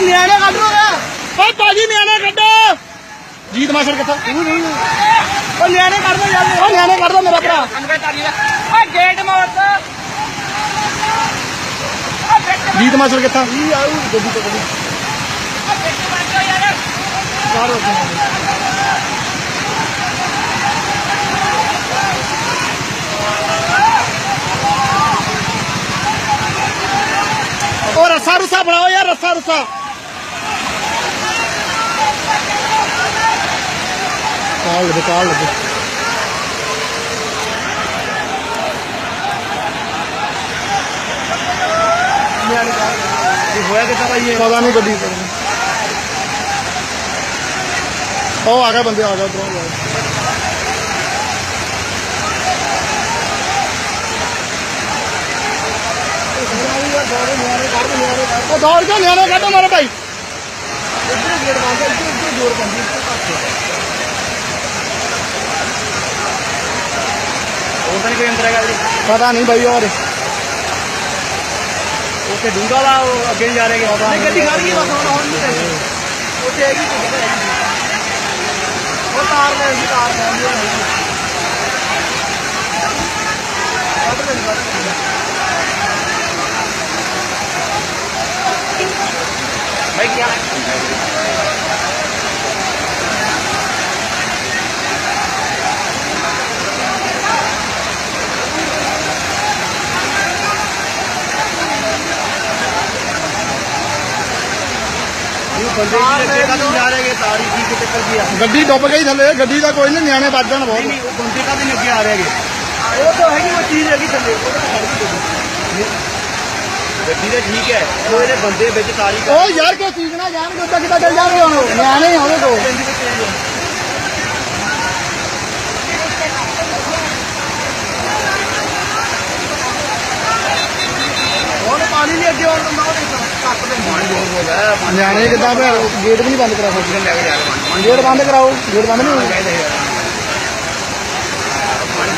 ਕੱਢ ਲੋ ਓਏ ਭਾਜੀ ਨਿਆਣੇ ਕੱਢੋ। ਜੀਤ ਮਾਸਟਰ ਕਿੱਥਾ? ਓ ਨਿਆਣੇ ਕੱਢ ਦੋ ਯਾਰ। ਓ ਨਿਆਣੇ ਕੱਢ ਦੋ ਮੇਰਾ ਭਰਾ। ਓ ਗੇਟ ਮਾਰ ਤਾ ਜੀਤ ਮਾਸਟਰ ਕਿੱਥਾ? ਜੀ ਆਉ ਗੱਡੀ ਤੋਂ ਗੱਡੀ। ਬਾਹਰ ਉਹ ਰੱਸਾ ਰੁੱਸਾ ਬਣਾਓ ਯਾਰ ਰੱਸਾ ਰੁੱਸਾ। ਕਾਲ ਲੱਗੇ ਕਾਲ ਲੱਗੇ ਹੋਇਆ ਕਿੱਦਾਂ ਭਾਈ ਇਹ ਪਤਾ ਨਹੀਂ ਗੱਡੀ ਤੇ ਉਹ ਆ ਗਿਆ ਬੰਦੇ ਆ ਗਿਆ ਉਧਰੋਂ ਉਹ ਦੌੜ ਕੇ ਨਿਆਣੇ ਕੱਢੋ ਮੇਰੇ ਭਾਈ ਇੱਧਰ ਗੇਟ ਬੰਦ ਹੈ ਇੱਧਰ ਇੱਧਰ ਜੋਰ ਪੈਂਦੀ ਇੱਧਰ ਘੱਟ ਹੋਰ ਤਾਂ ਨਹੀਂ ਕੋਈ ਅੰਦਰ ਹੈਗਾ ਜੀ ਪਤਾ ਨਹੀਂ ਭਾਈ ਹੋਰ ਉੱਥੇ ਡੂੰਗਾ ਵਾ ਉਹ ਅੱਗੇ ਨਹੀਂ ਜਾ ਰਹੇ ਨਹੀਂ ਗੱਡੀ ਖੜ ਗਈ ਬਸ ਹੁਣ ਹੁਣ ਨਹੀਂ ਟੈਨਸ਼ਨ ਉੱਥੇ ਹੈਗੀ ਕੋਈ ਹੈਗੀ ਉਹ ਤਾਰ ਲੈ ਜੀ ਤਾਰ ਲੈ ਜੀ ਕੱਢ ਲੈ ਕੱਢ ਲੈ ਭਾਈ ਕੀ ਹਾਲ ਹੈ ਬੰਦੇ ਕੀ ਅੱਗੇ ਕਦੋਂ ਜਾ ਰਹੇ ਤਾਰੀ ਕੀ ਕਿਤੇ ਕਰ ਗਿਆ ਗੱਡੀ ਡੁੱਬ ਗਈ ਥੱਲੇ ਗੱਡੀ ਦਾ ਕੋਈ ਨਹੀਂ ਨਿਆਣੇ ਵੱਜ ਜਾਣ ਬਹੁਤ। ਨਹੀਂ ਉਹ ਬੰਦੇ ਕਾਹਦੇ ਨਹੀਂ ਅੱਗੇ ਆ ਰਹੇ ਹੈਗੇ? ਉਹ ਤਾਂ ਹੈਗੀ ਉਹ ਚੀਜ਼ ਹੈਗੀ ਥੱਲੇ ਉਹ ਤਾਂ ਖੜ ਗਈ ਗੱਡੀ। ਤਾਂ ਠੀਕ ਹੈ ਉਹ ਇਹਦੇ ਬੰਦੇ ਵਿੱਚ ਤਾਰੀ ਕਰ ਉਹ ਯਾਰ ਕੋਈ ਚੀਜ਼ ਨਾ ਜਾਣਗੇ ਉੱਦਾਂ ਕਿੱਦਾਂ ਚੱਲ ਜਾਣਗੇ ਹੁਣ? ਨਿਆਣੇ ਆ ਉਹਦੇ ਕੋਲ। ਹੁਣ ਪਾਣੀ ਨਹੀਂ ਅੱਗੇ ਦੇ ਪਾਣੀ ਜੋਰ ਬੋਲਦਾ ਨਿਆਣੇ ਕਿੱਦਾਂ ਭੈਣ ਗੇਟ ਵੀ ਨਹੀਂ ਬੰਦ ਕਰਾ ਸਕਦੇ। ਗੇਟ ਬੰਦ ਕਰਾਓ। ਗੇਟ ਬੰਦ ਨਹੀਂ ਹੋਊਗਾ ਪਾਣੀ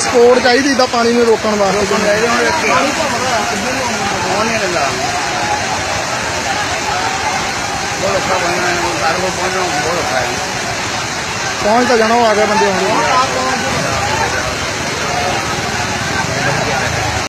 ਸਪੋਰਟ ਚਾਹੀਦੀ ਤਾਂ ਪਾਣੀ ਨੂੰ ਰੋਕਣ ਵਾਸਤੇ। ਪਹੁੰਚ ਤਾਂ ਜਾਣਾ ਆ ਗਏ ਬੰਦੇ ਹੁਣ।